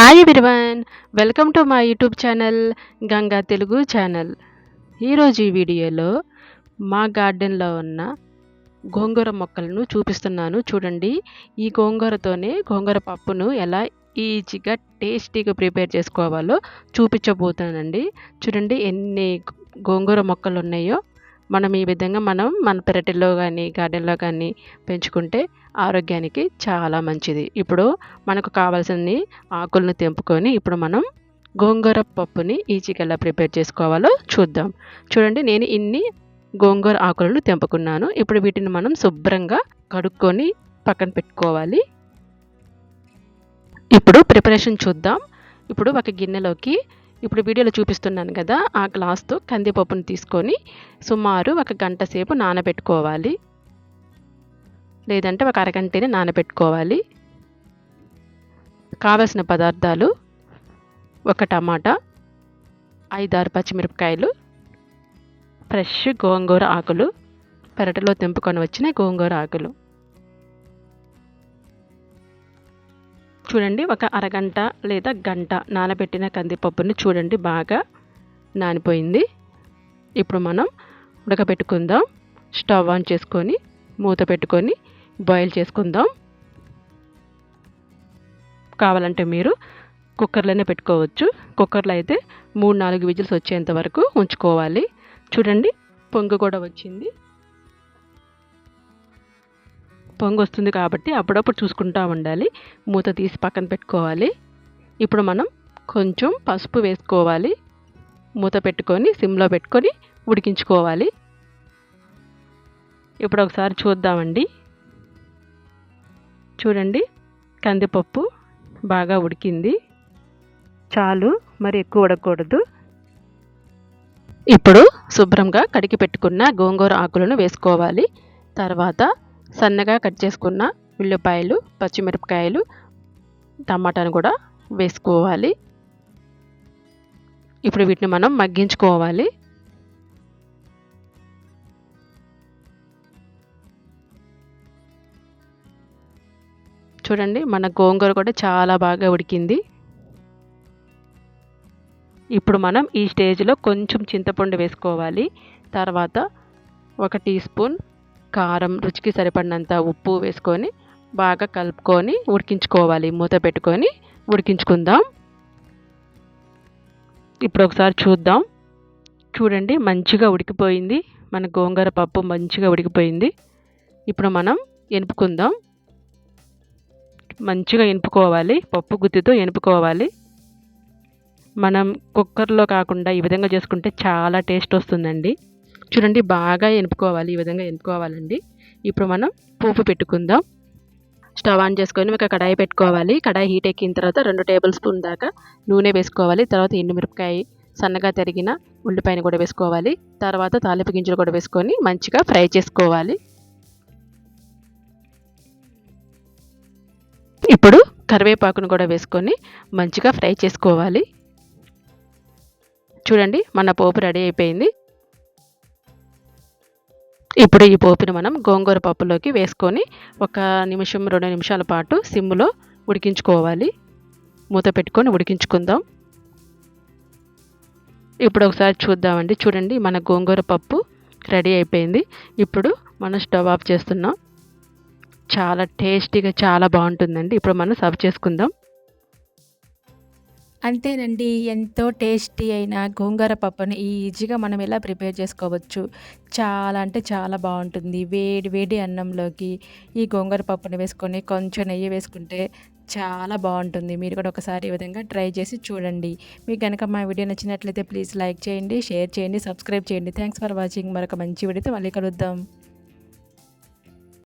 Hi everyone welcome to my YouTube channel Ganga Telugu channel ఈరోజు ఈ వీడియోలో మా గార్డెన్లో ఉన్న గోంగూర మొక్కలను చూపిస్తున్నాను. చూడండి ఈ గోంగూరతోనే గోంగూర పప్పును ఎలా ఈజీగా టేస్టీగా ప్రిపేర్ చేసుకోవాలో చూపించబోతున్నానండి. చూడండి ఎన్ని గోంగూర మొక్కలు ఉన్నాయో మనం ఈ విధంగా మనం మన పెరటిలో కానీ గార్డెన్లో కానీ పెంచుకుంటే ఆరోగ్యానికి చాలా మంచిది. ఇప్పుడు మనకు కావాల్సిన ఆకులను తెంపుకొని ఇప్పుడు మనం గోంగూర పప్పుని ఈజీగా ఎలా ప్రిపేర్ చేసుకోవాలో చూద్దాం. చూడండి నేను ఇన్ని గోంగూర ఆకులను తెంపుకున్నాను. ఇప్పుడు వీటిని మనం శుభ్రంగా కడుక్కొని పక్కన పెట్టుకోవాలి. ఇప్పుడు ప్రిపరేషన్ చూద్దాం. ఇప్పుడు ఒక గిన్నెలోకి ఇప్పుడు వీడియోలో చూపిస్తున్నాను కదా ఆ గ్లాస్తో కందిపప్పును తీసుకొని సుమారు ఒక గంట సేపు నానబెట్టుకోవాలి. లేదంటే ఒక అరగంటనే నానబెట్టుకోవాలి. కావలసిన పదార్థాలు ఒక టమాటా ఐదారు పచ్చిమిరపకాయలు ఫ్రెష్ గోంగూర ఆకులు పెరటలో తెంపుకొని వచ్చిన గోంగూర ఆకులు. చూడండి ఒక అరగంట లేదా గంట నానబెట్టిన కందిపప్పుని చూడండి బాగా నానిపోయింది. ఇప్పుడు మనం ఉడకబెట్టుకుందాం. స్టవ్ ఆన్ చేసుకొని మూత పెట్టుకొని బాయిల్ చేసుకుందాం. కావాలంటే మీరు కుక్కర్లోనే పెట్టుకోవచ్చు. కుక్కర్లో అయితే మూడు నాలుగు విజిల్స్ వచ్చేంత వరకు ఉంచుకోవాలి. చూడండి పొంగు కూడా వచ్చింది. పొంగు వస్తుంది కాబట్టి అప్పుడప్పుడు చూసుకుంటూ ఉండాలి. మూత తీసి పక్కన పెట్టుకోవాలి. ఇప్పుడు మనం కొంచెం పసుపు వేసుకోవాలి. మూత పెట్టుకొని సిమ్లో పెట్టుకొని ఉడికించుకోవాలి. ఇప్పుడు ఒకసారి చూద్దామండి. చూడండి కందిపప్పు బాగా ఉడికింది. చాలు మరి ఎక్కువ ఉడకూడదు. ఇప్పుడు శుభ్రంగా కడిగి పెట్టుకున్న గోంగూర ఆకులను వేసుకోవాలి. తర్వాత సన్నగా కట్ చేసుకున్న ఉల్లిపాయలు పచ్చిమిరపకాయలు టమాటాను కూడా వేసుకోవాలి. ఇప్పుడు వీటిని మనం మగ్గించుకోవాలి. చూడండి మన గోంగూర కూడా చాలా బాగా ఉడికింది. ఇప్పుడు మనం ఈ స్టేజ్లో కొంచెం చింతపండు వేసుకోవాలి. తర్వాత ఒక టీ స్పూన్ కారం రుచికి సరిపడినంత ఉప్పు వేసుకొని బాగా కలుపుకొని ఉడికించుకోవాలి. మూత పెట్టుకొని ఉడికించుకుందాం. ఇప్పుడు ఒకసారి చూద్దాం. చూడండి మంచిగా ఉడికిపోయింది. మన గోంగూర పప్పు మంచిగా ఉడికిపోయింది. ఇప్పుడు మనం ఎనుపుకుందాం. మంచిగా ఎనుపుకోవాలి. పప్పు గుత్తితో ఎనుపుకోవాలి. మనం కుక్కర్లో కాకుండా ఈ విధంగా చేసుకుంటే చాలా టేస్ట్ వస్తుందండి. చూడండి బాగా ఎనుపుకోవాలి ఈ విధంగా ఎనుపుకోవాలండి. ఇప్పుడు మనం పోపు పెట్టుకుందాం. స్టవ్ ఆన్ చేసుకొని ఒక కడాయి పెట్టుకోవాలి. కడాయి హీట్ ఎక్కిన తర్వాత రెండు టేబుల్ స్పూన్ దాకా నూనె వేసుకోవాలి. తర్వాత ఎండుమిరపకాయ సన్నగా తరిగిన ఉల్లిపాయను కూడా వేసుకోవాలి. తర్వాత తాలింపు గింజలు కూడా వేసుకొని మంచిగా ఫ్రై చేసుకోవాలి. ఇప్పుడు కరివేపాకును కూడా వేసుకొని మంచిగా ఫ్రై చేసుకోవాలి. చూడండి మన పోపు రెడీ అయిపోయింది. ఇప్పుడు ఈ పోపుని మనం గోంగూర పప్పులోకి వేసుకొని ఒక నిమిషం రెండు నిమిషాల పాటు సిమ్లో ఉడికించుకోవాలి. మూత పెట్టుకొని ఉడికించుకుందాం. ఇప్పుడు ఒకసారి చూద్దామండి. చూడండి మన గోంగూర పప్పు రెడీ అయిపోయింది. ఇప్పుడు మనం స్టవ్ ఆఫ్ చేస్తున్నాం. చాలా టేస్టీగా చాలా బాగుంటుందండి. ఇప్పుడు మనం సర్వ్ చేసుకుందాం. అంతేనండి. ఎంతో టేస్టీ అయిన గోంగూర పప్పుని ఈజీగా మనం ఎలా ప్రిపేర్ చేసుకోవచ్చు? చాలా అంటే చాలా బాగుంటుంది. వేడి వేడి అన్నంలోకి ఈ గోంగూర పప్పుని వేసుకొని కొంచెం నెయ్యి వేసుకుంటే చాలా బాగుంటుంది. మీరు కూడా ఒకసారి ఈ విధంగా ట్రై చేసి చూడండి. మీకు కనుక మా వీడియో నచ్చినట్లయితే ప్లీజ్ లైక్ చేయండి షేర్ చేయండి సబ్స్క్రైబ్ చేయండి. Thanks for watching. మరొక మంచి వీడియోతో మళ్ళీ కలుద్దాం.